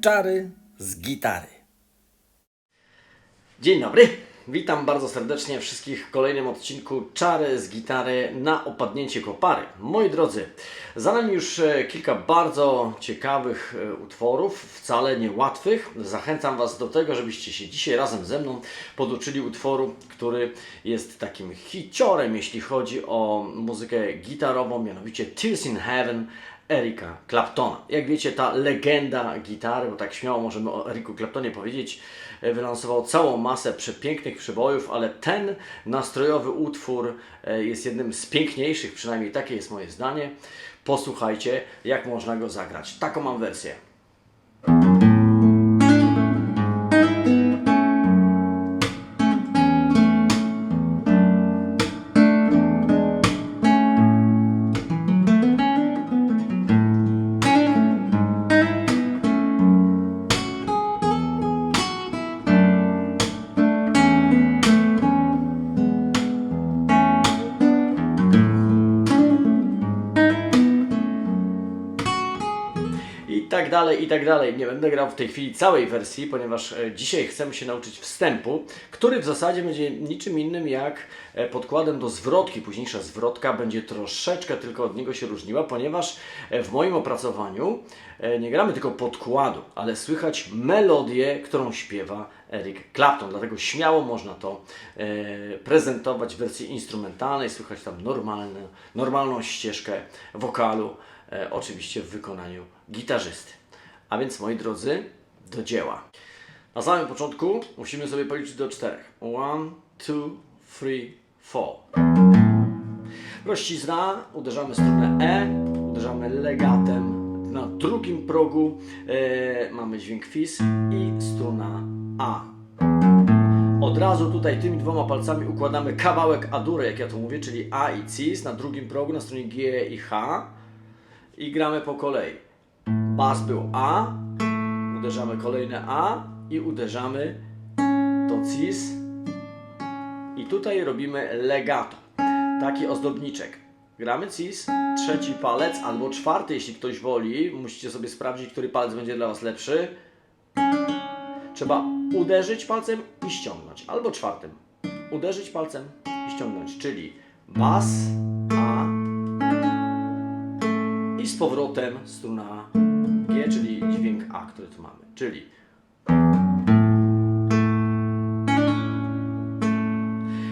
Czary z gitary. Dzień dobry, witam bardzo serdecznie wszystkich w kolejnym odcinku Czary z gitary na opadnięcie kopary. Moi drodzy, za nami już e, kilka bardzo ciekawych e, utworów, wcale niełatwych. Zachęcam Was do tego, żebyście się dzisiaj razem ze mną poduczyli utworu, który jest takim hiciorem, jeśli chodzi o muzykę gitarową, mianowicie Tears in Heaven Erika Claptona. Jak wiecie, ta legenda gitary, bo tak śmiało możemy o Eriku Claptonie powiedzieć, e, wylansował całą masę przepięknych przybojów, ale ten nastrojowy utwór e, jest jednym z piękniejszych, przynajmniej takie jest moje zdanie. Posłuchajcie, jak można go zagrać. Taką mam wersję. I tak dalej, i tak dalej. Nie będę grał w tej chwili całej wersji, ponieważ e, dzisiaj chcemy się nauczyć wstępu, który w zasadzie będzie niczym innym jak e, podkładem do zwrotki. Późniejsza zwrotka będzie troszeczkę tylko od niego się różniła, ponieważ e, w moim opracowaniu nie gramy tylko podkładu, ale słychać melodię, którą śpiewa Eric Clapton. Dlatego śmiało można to e, prezentować w wersji instrumentalnej, słychać tam normalne, normalną ścieżkę wokalu e, oczywiście w wykonaniu gitarzysty. A więc moi drodzy, do dzieła. Na samym początku musimy sobie policzyć do czterech. One, two, three, four. Prościzna, uderzamy strunę E, uderzamy legatem. Na drugim progu e, mamy dźwięk fis i struna A. Od razu tutaj tymi dwoma palcami układamy kawałek A-dury, jak ja to mówię, czyli A i cis na drugim progu, na stronie G i H i gramy po kolei. Bas był A, uderzamy kolejne A i uderzamy to cis i tutaj robimy legato, taki ozdobniczek. Gramy cis, trzeci palec albo czwarty, jeśli ktoś woli, musicie sobie sprawdzić, który palec będzie dla Was lepszy. Trzeba uderzyć palcem i ściągnąć, albo czwartym. Uderzyć palcem i ściągnąć, czyli bas, A, i z powrotem struna G, czyli dźwięk A, który tu mamy. Czyli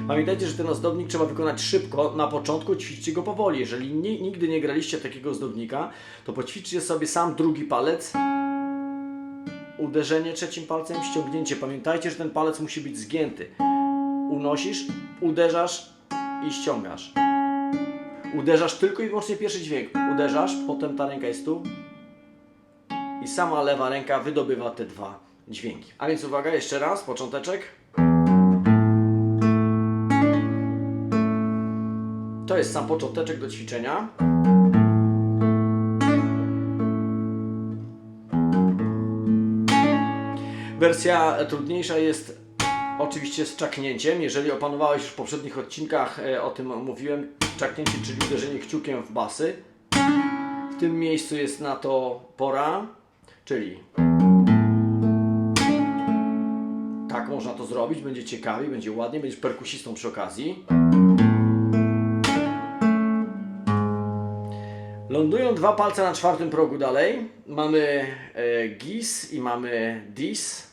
Pamiętajcie, że ten ozdobnik trzeba wykonać szybko, na początku ćwiczcie go powoli. Jeżeli ni- nigdy nie graliście takiego ozdobnika, to poćwiczcie sobie sam drugi palec, uderzenie trzecim palcem, ściągnięcie. Pamiętajcie, że ten palec musi być zgięty. Unosisz, uderzasz i ściągasz. Uderzasz tylko i wyłącznie pierwszy dźwięk. Uderzasz, potem ta ręka jest tu i sama lewa ręka wydobywa te dwa dźwięki. A więc uwaga, jeszcze raz, począteczek. To jest sam począteczek do ćwiczenia. Wersja trudniejsza jest oczywiście z czaknięciem. Jeżeli opanowałeś już w poprzednich odcinkach, e, o tym mówiłem, czaknięcie, czyli uderzenie kciukiem w basy. W tym miejscu jest na to pora, czyli tak można to zrobić, będzie ciekawie, będzie ładnie, będziesz perkusistą przy okazji. Lądują dwa palce na czwartym progu dalej. Mamy e, gis i mamy dis.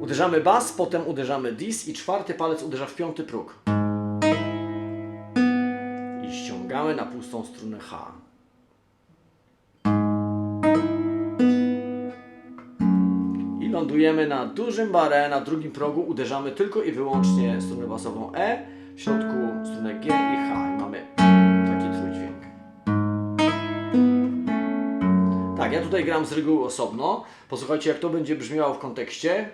Uderzamy bas, potem uderzamy dis i czwarty palec uderza w piąty próg. I ściągamy na pustą strunę H. I lądujemy na dużym barę, na drugim progu uderzamy tylko i wyłącznie strunę basową E, w środku strunę G i H. I mamy taki trójdźwięk. Tak, ja tutaj gram z reguły osobno. Posłuchajcie, jak to będzie brzmiało w kontekście.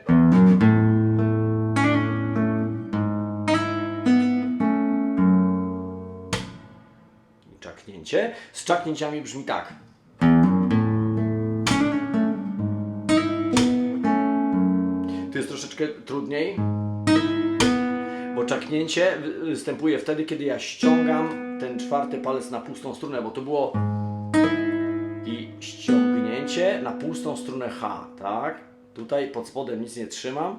I czaknięcie. Z czaknięciami brzmi tak. Tu jest troszeczkę trudniej, bo czaknięcie wy- występuje wtedy, kiedy ja ściągam ten czwarty palec na pustą strunę, bo to było ściągnięcie na pustą strunę H, tak? Tutaj pod spodem nic nie trzymam.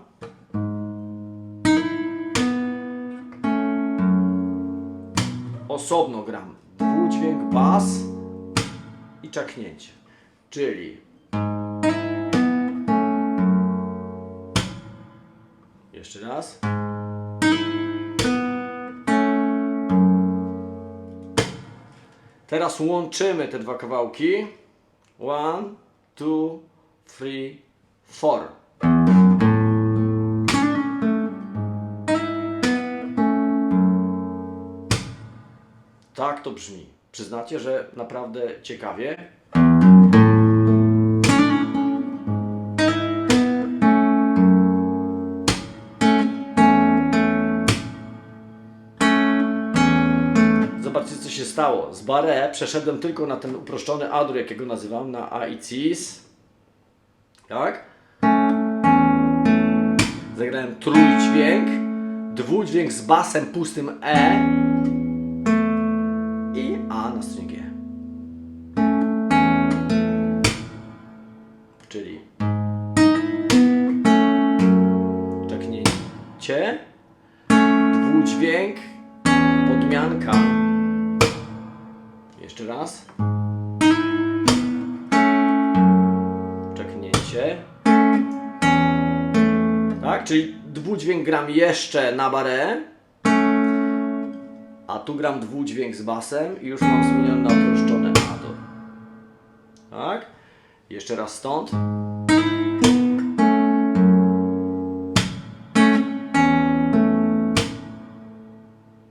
Osobno gram dwudźwięk, bas i czaknięcie. Czyli jeszcze raz. Teraz łączymy te dwa kawałki. One, two, three, four. Tak to brzmi. Przyznacie, że naprawdę ciekawie. Stało. Z barre przeszedłem tylko na ten uproszczony adur, jakiego nazywam, na A i cis. Tak? Zagrałem trójdźwięk, dwudźwięk z basem pustym E Tak, czyli dwudźwięk gram jeszcze na barę. A tu gram dwudźwięk z basem i już mam zmieniony na uproszczone adur. Tak? Jeszcze raz stąd.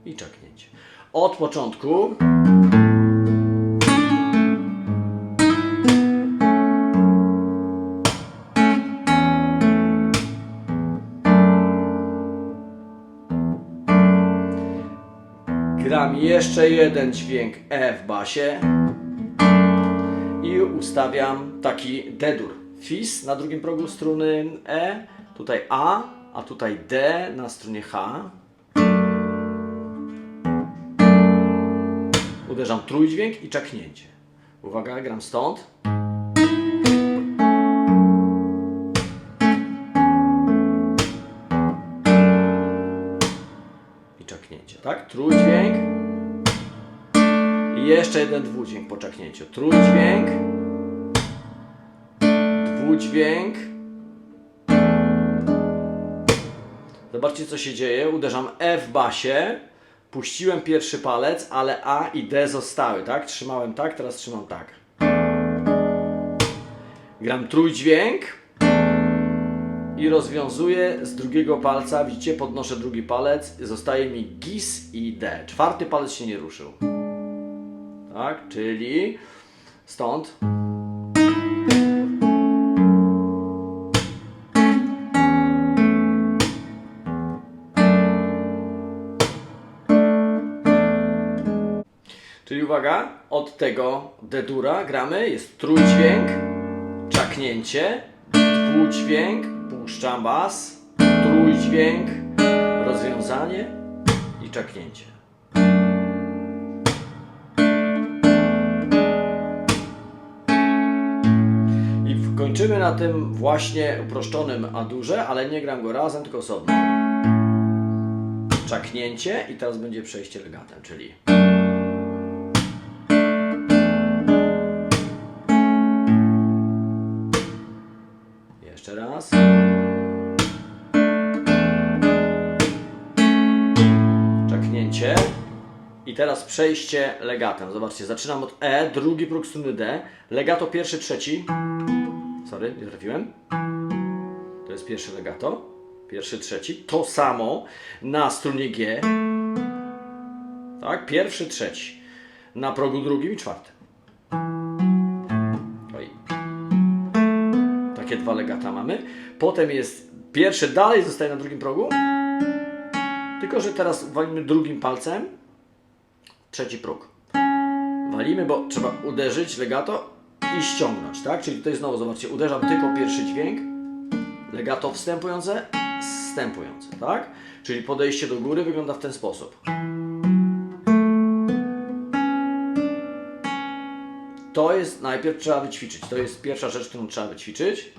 I czeknięcie. Od początku. Gram jeszcze jeden dźwięk E w basie i ustawiam taki D-dur. Fis na drugim progu struny E, tutaj A, a tutaj D na strunie H. Uderzam trójdźwięk i czaknięcie. Uwaga, gram stąd. Tak? Trójdźwięk. I jeszcze jeden dwudźwięk po. Trójdźwięk. Dwudźwięk. Zobaczcie co się dzieje. Uderzam E w basie. Puściłem pierwszy palec, ale A i D zostały, tak? Trzymałem tak, teraz trzymam tak. Gram trójdźwięk i rozwiązuję z drugiego palca. Widzicie, podnoszę drugi palec, zostaje mi GIS i D. Czwarty palec się nie ruszył. Tak, czyli stąd. Czyli uwaga, od tego D-dura gramy, jest trójdźwięk, czaknięcie, dwudźwięk, puszczam bas, trójdźwięk, rozwiązanie i czaknięcie. I kończymy na tym właśnie uproszczonym adurze, ale nie gram go razem, tylko osobno. Czaknięcie i teraz będzie przejście legatem, czyli... Jeszcze raz. Teraz przejście legatem. Zobaczcie, zaczynam od E, drugi próg struny D. Legato pierwszy, trzeci. Sorry, nie trafiłem. To jest pierwszy legato. Pierwszy, trzeci. To samo na strunie G. Tak, pierwszy, trzeci. Na progu drugim i czwartym. Oj. Takie dwa legata mamy. Potem jest pierwszy, dalej zostaje na drugim progu. Tylko, że teraz walimy drugim palcem. Trzeci próg. Walimy, bo trzeba uderzyć legato i ściągnąć, tak? Czyli tutaj znowu, zobaczcie, uderzam tylko pierwszy dźwięk. Legato wstępujące, wstępujące, tak? Czyli podejście do góry wygląda w ten sposób. to jest najpierw trzeba wyćwiczyć. To jest pierwsza rzecz, którą trzeba wyćwiczyć.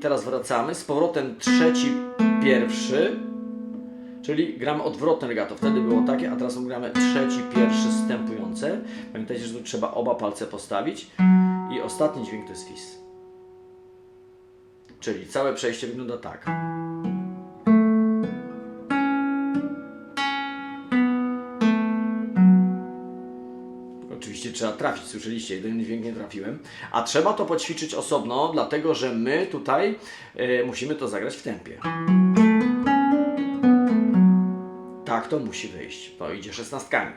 Teraz wracamy. Z powrotem trzeci, pierwszy. Czyli gramy odwrotne legato. Wtedy było takie, a teraz gramy trzeci, pierwszy stępujące. Pamiętajcie, że tu trzeba oba palce postawić. I ostatni dźwięk to jest fis. Czyli całe przejście wygląda tak. Trzeba trafić, słyszeliście, jeden dźwięk nie trafiłem. A trzeba to poćwiczyć osobno, dlatego że my tutaj e, musimy to zagrać w tempie. Tak to musi wyjść. To idzie szesnastkami.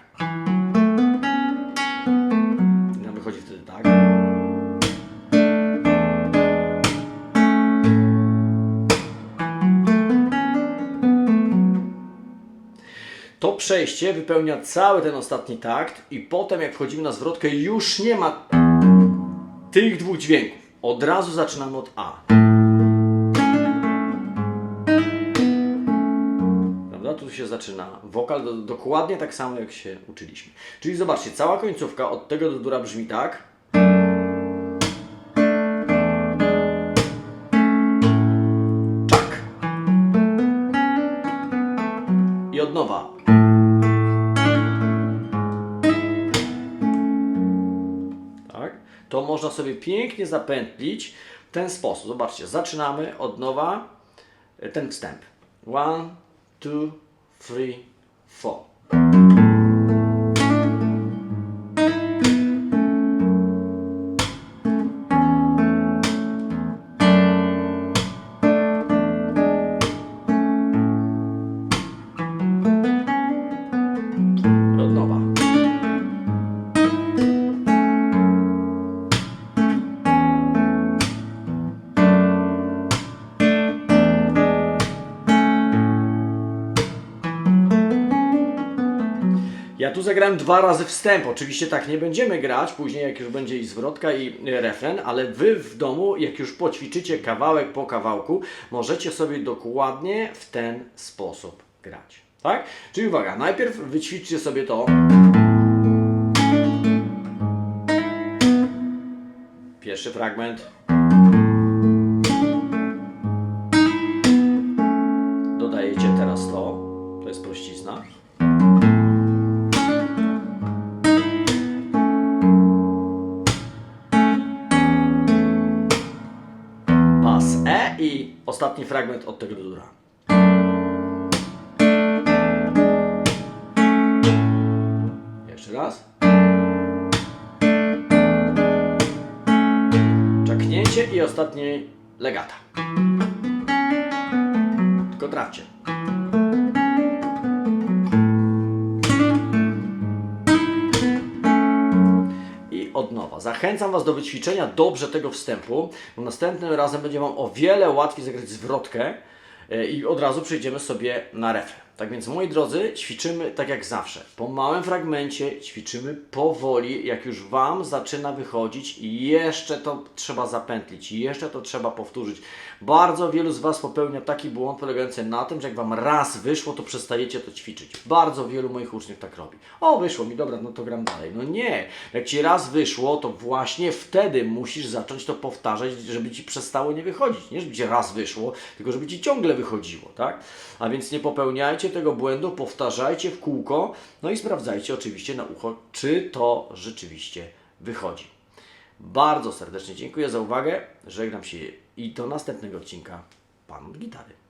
Przejście wypełnia cały ten ostatni takt i potem jak wchodzimy na zwrotkę już nie ma tych dwóch dźwięków. Od razu zaczynamy od A. Prawda? Tu się zaczyna wokal do, dokładnie tak samo jak się uczyliśmy. Czyli zobaczcie, cała końcówka od tego do dura brzmi tak. To można sobie pięknie zapętlić w ten sposób. Zobaczcie, zaczynamy od nowa e, ten wstęp. One, two, three, four. Zagrałem dwa razy wstęp. Oczywiście tak nie będziemy grać, później jak już będzie i zwrotka i refren, ale wy w domu, jak już poćwiczycie kawałek po kawałku, możecie sobie dokładnie w ten sposób grać. Tak? Czyli uwaga, najpierw wyćwiczcie sobie to. Pierwszy fragment. Dodajecie teraz to. To jest prościzna. I ostatni fragment od tego dura. Jeszcze raz. Czaknięcie i ostatni legata. Tylko trafcie. Od nowa. Zachęcam Was do wyćwiczenia dobrze tego wstępu, bo następnym razem będzie Wam o wiele łatwiej zagrać zwrotkę e, i od razu przejdziemy sobie na refren. Tak więc, moi drodzy, ćwiczymy tak jak zawsze. Po małym fragmencie ćwiczymy powoli, jak już Wam zaczyna wychodzić i jeszcze to trzeba zapętlić, jeszcze to trzeba powtórzyć. Bardzo wielu z Was popełnia taki błąd polegający na tym, że jak Wam raz wyszło, to przestajecie to ćwiczyć. Bardzo wielu moich uczniów tak robi. O, wyszło mi, dobra, no to gram dalej. No nie, jak Ci raz wyszło, to właśnie wtedy musisz zacząć to powtarzać, żeby Ci przestało nie wychodzić. Nie, żeby Ci raz wyszło, tylko żeby Ci ciągle wychodziło, tak? A więc nie popełniajcie tego błędu, powtarzajcie w kółko, no i sprawdzajcie oczywiście na ucho, czy to rzeczywiście wychodzi. Bardzo serdecznie dziękuję za uwagę, żegnam się i do następnego odcinka Pan Gitary.